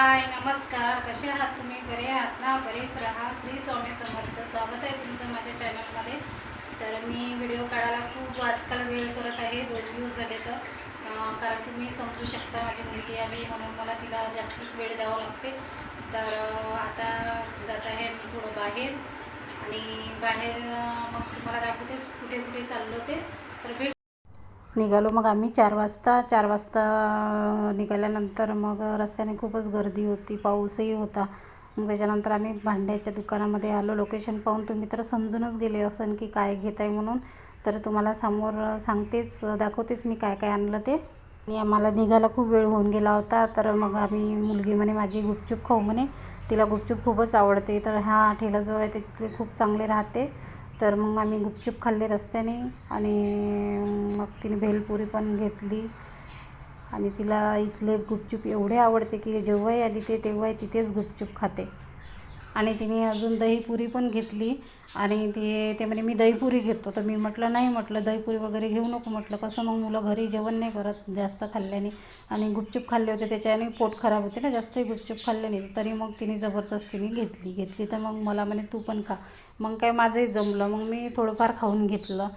हाय नमस्कार. कसे आहात तुम्ही? बरे आहात ना? बरेच राहा. श्री स्वामी समर्थ. स्वागत आहे तुमचं माझ्या चॅनलमध्ये तर मी व्हिडिओ काढायला खूप आजकाल वेळ करत आहे. दोन दिवस झाले तर. कारण तुम्ही समजू शकता माझी मुलगी आली म्हणून मला तिला जास्तच वेळ द्यावा लागते. तर आता जात आहे मी थोडं बाहेर. आणि बाहेर मग तुम्हाला दाखवतेच कुठे कुठे चाललो ते. तर भेट निघालो. मग आम्ही चार वाजता चार वाजता निघाल्यानंतर मग रस्त्याने खूपच गर्दी होती पाऊसही होता. मग त्याच्यानंतर आम्ही भांड्याच्या दुकानामध्ये आलो. लोकेशन पाहून तुम्ही तर समजूनच गेले असन की काय घेत आहे म्हणून. तर तुम्हाला समोर सांगतेच दाखवतेच मी काय काय आणलं ते. आणि आम्हाला निघायला खूप वेळ होऊन गेला होता. तर मग आम्ही मुलगी म्हणे माझी गुपचूप खाऊ म्हणे. तिला गुपचूप खूपच आवडते. तर हा ठेला जो आहे तिथले खूप चांगले राहते. तर मग आम्ही गुपचूप खाल्ले रस्त्याने आणि मग तिने भेलपुरी पण घेतली. आणि तिला इथले गुपचूप एवढे आवडते की जेव्हाही आली ते तेव्हाही तिथेच गुपचूप खाते. आणि तिने अजून दहीपुरी पण घेतली आणि ते ते म्हणे मी दहीपुरी घेतो. तर मी म्हटलं नाही म्हटलं दहीपुरी वगैरे घेऊ नको म्हटलं कसं मग मुलं घरी जेवण नाही करत जास्त खाल्ल्याने. आणि गुपचूप खाल्ले होते त्याच्याने पोट खराब होते ना जास्तही गुपचूप खाल्ल्याने तरी मग तिने जबरदस्तीने घेतली घेतली तर मग मला म्हणे तू पण खा. मग काय माझंही जमलं. मग मी थोडंफार खाऊन घेतलं.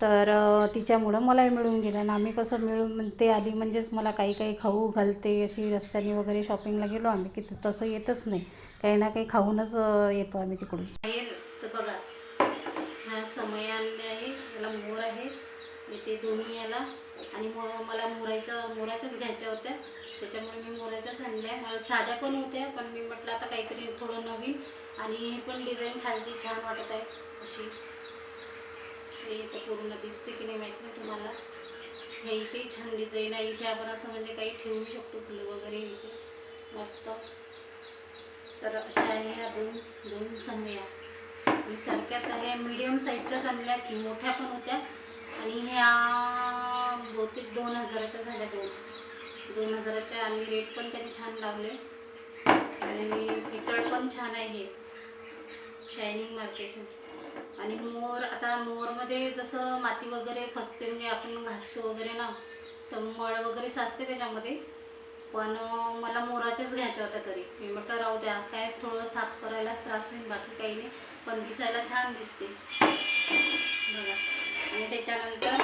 तर तिच्यामुळं मलाही मिळून गेलं आणि आम्ही कसं मिळून ते आली म्हणजेच मला काही काही खाऊ घालते अशी रस्त्याने वगैरे शॉपिंगला गेलो आम्ही. की तसं येतच नाही. काही ना काही खाऊनच येतो आम्ही तिकडून. येईल तर बघा हा समय आणले आहे. याला मोर आहे. इथे दोन्ही याला आणि मग मला मोराच्या मोराच्याच घ्यायच्या होत्या. त्याच्यामुळे मी मोराच्याच आणल्या. मला साध्या पण होत्या पण मी म्हटलं आता काहीतरी थोडं नवीन आणि हे पण डिझाईन खालची छान वाटत आहे. अशी. हे इथं पूर्ण दिसते की नाही माहीत नाही तुम्हाला? हे इथे छान डिझाईन आहे. इथे आपण असं म्हणजे काही ठेवू शकतो फुलं वगैरे इथे. मस्त. तर अशा आहे ह्या दोन दोन संध्या. मी सारख्याच आहे. मीडियम साईजच्याच आणल्या की मोठ्या पण होत्या. आणि ह्या बहुतेक दोन हजाराच्या झाल्या दोन. दोन हजाराच्या आणि रेट पण त्यांनी छान लावले. आणि पितळ पण छान आहे हे. शायनिंग मार्केचे आणि मोर आता मोरमध्ये जसं माती वगैरे फसते म्हणजे आपण घासतो वगैरे ना तर मळ वगैरे साचते त्याच्यामध्ये. पण मला मोराच्याच घ्यायच्या होत्या तरी. मी म्हटलं राहू द्या काय थोडं साफ करायलाच त्रास होईल बाकी काही नाही. पण दिसायला छान दिसते. बघा. आणि त्याच्यानंतर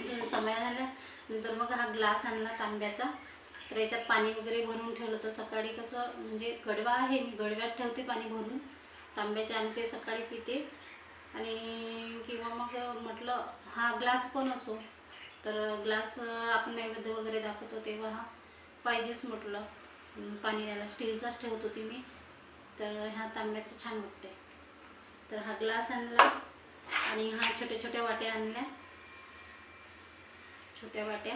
समया समय झाल्या. नंतर मग हा ग्लास आणला तांब्याचा. तर याच्यात पाणी वगैरे भरून ठेवलं तर सकाळी कसं म्हणजे गडवा आहे मी गडव्यात ठेवते पाणी भरून. तांब्याचे आणते सकाळी पिते. आणि किंवा मग म्हटलं हा ग्लास पण असो. तर ग्लास आपण नैवेद्य वगैरे दाखवतो तेव्हा हा पाहिजेच म्हटलं. पाणी द्यायला स्टीलचाच ठेवत होती मी. तर ह्या तांब्याचं छान वाटते तर हा ग्लास आणला आणि हा छोट्या छोट्या वाट्या आणल्या. छोट्या वाट्या.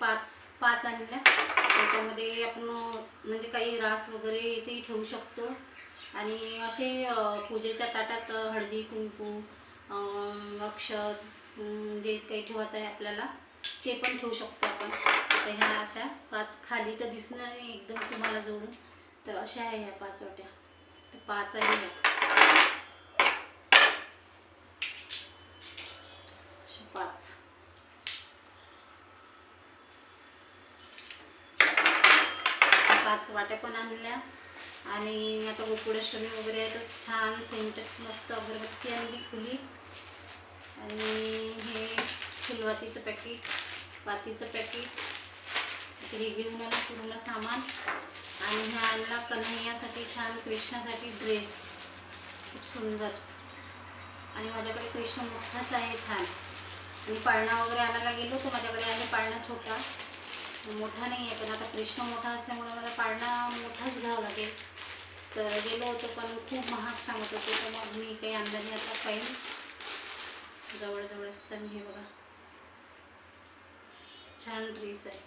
पाच पाच आणल्या. त्याच्यामध्ये आपण म्हणजे काही रास वगैरे इथेही ठेवू शकतो. आणि असे पूजेच्या ताटात हळदी कुंकू अक्षत जे काही ठेवायचं आहे आपल्याला ते पण ठेवू शकतो आपण. तर ह्या अशा पाच खाली तर दिसणार नाही एकदम तुम्हाला जोडून. तर अशा आहे ह्या पाच वाट्या. तर पाच आहे ह्या अशा पाच. पाच वाट्या पण आणल्या. आणि आता गोकुळाष्टमी वगैरे आहे तर छान सेंट मस्त अगरबत्ती आणली खुली. आणि हे फुलवातीचं पॅकेट वातीचं पॅकेट. हे घेऊन आलं पूर्ण सामान. आणि हा आणला कन्हैयासाठी छान कृष्णासाठी ड्रेस खूप सुंदर. आणि माझ्याकडे कृष्ण मोठाच आहे छान. आणि पाळणा वगैरे आणायला गेलो तर माझ्याकडे आहे पाळणा छोटा. मोठा नाही आहे पण आता कृष्ण मोठा असल्यामुळे मला पाळणा मोठाच घ्यावं लागेल. तर गेलो होतो पण खूप महाग सांगत होते तर मग मी काही अंदाजे आता पाहिजे जवळजवळ असताना हे बघा. छान ड्रेस आहे.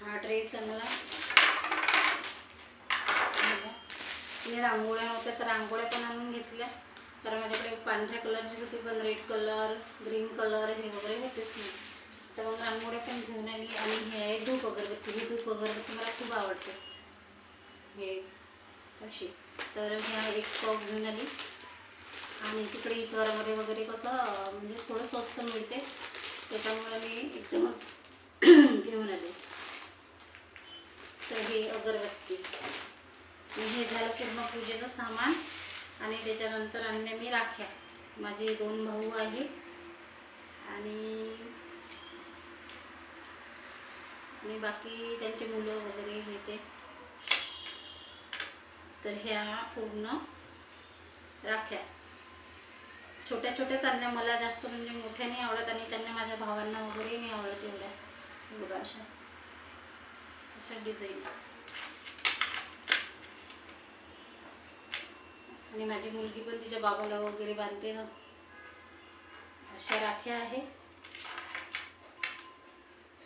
हा ड्रेस आहे मला. आणि रांगोळ्या होत्या तर रांगोळ्या पण आणून घेतल्या. कारण माझ्याकडे पांढऱ्या कलरची होती पण रेड कलर ग्रीन कलर हे वगैरे होतेच नाही. तर मग रांगोळ्या पण घेऊन आली आणि हे आहे धूप अगरबत्ती. ही धूप अगरबत्ती मला खूप आवडते. हे अशी. तर ह्या एक कप घेऊन आली. आणि तिकडे इतवारामध्ये वगैरे कसं म्हणजे थोडं स्वस्त मिळते. त्याच्यामुळे मी एकदमच घेऊन आले. तर हे अगरबत्ती. हे झालं पूर्ण पूजेचं सामान. आणि त्याच्यानंतर आणले मी राख्या. माझे दोन भाऊ आहे. आणि आणि बाकी त्यांचे मुलं वगैरे हे ते. तर ह्या पूर्ण राख्या. छोट्या छोट्याच आणल्या मला जास्त म्हणजे मोठ्या नाही आवडत आणि त्यांना माझ्या भावांना वगैरे नाही आवडत एवढ्या. बघा अशा. अशा डिझाईन आणि माझी मुलगी पण तिच्या बाबाला वगैरे बांधते ना. अशा राख्या आहे.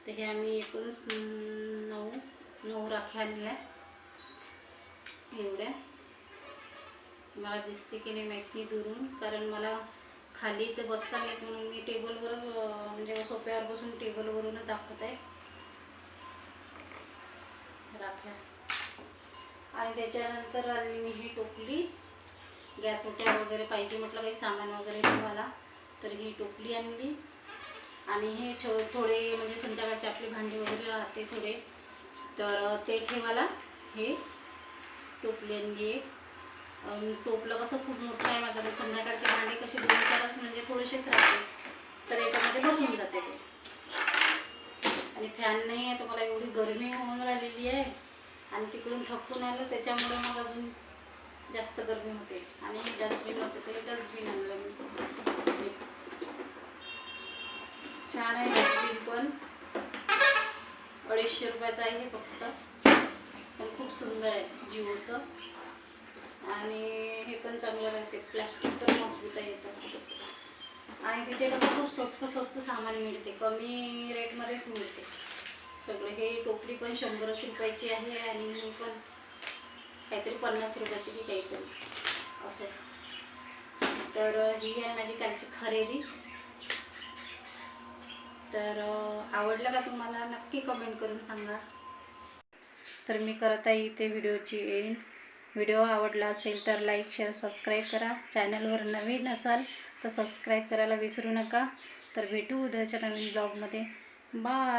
तर हे आम्ही एकूणच नऊ नऊ राख्या आणल्या. एवढ्या. मला दिसते की नाही माहिती नाही दुरून कारण मला खाली इथे बसता येत म्हणून मी टेबलवरच म्हणजे सोप्यावर बसून टेबलवरूनच दाखवत आहे. राख्या. आणि त्याच्यानंतर आणली मी ही टोपली गॅस ओट्या वगैरे पाहिजे म्हटलं काही सामान वगैरे ठेवायला तर ही टोपली आणली. आणि हे छो थोडे म्हणजे संध्याकाळचे आपले भांडे वगैरे राहते थोडे तर ते ठेवायला हे टोपली आणली टोपलं कसं खूप मोठं आहे माझ्याकडे संध्याकाळचे भांडे कसे दोन चारच म्हणजे थोडेसेच राहते तर याच्यामध्ये बसून जाते ते. आणि फॅन नाही आहे तर मला एवढी गरमी होऊन राहिलेली आहे. आणि तिकडून थकून आलं त्याच्यामुळे मग अजून जास्त गरमी होते आणि हे डस्टबिन होते ते डस्टबिन आणलं मी. छान आहे डस्टबिन पण. अडीचशे रुपयाचं आहे हे फक्त. पण खूप सुंदर आहे जिओचं. आणि हे पण चांगलं राहते प्लॅस्टिक पण मजबूत आहे याचं. आणि तिथे कसं खूप स्वस्त स्वस्त सामान मिळते. कमी रेटमध्येच मिळते. सगळं हे टोपली पण शंभरच रुपयाची आहे आणि हे पण काहीतरी पन्नास रुपयाची की काहीतरी. असं. तर ही आहे माझी कालची खरेदी. तर आवडलं का तुम्हाला? नक्की कमेंट करून सांगा. तर मी करत आहे इथे व्हिडिओची एंड व्हिडिओ आवडला असेल तर लाईक शेअर सबस्क्राईब करा. चॅनलवर नवीन असाल तर सबस्क्राईब करायला विसरू नका. तर भेटू उद्याच्या नवीन ब्लॉगमध्ये बाय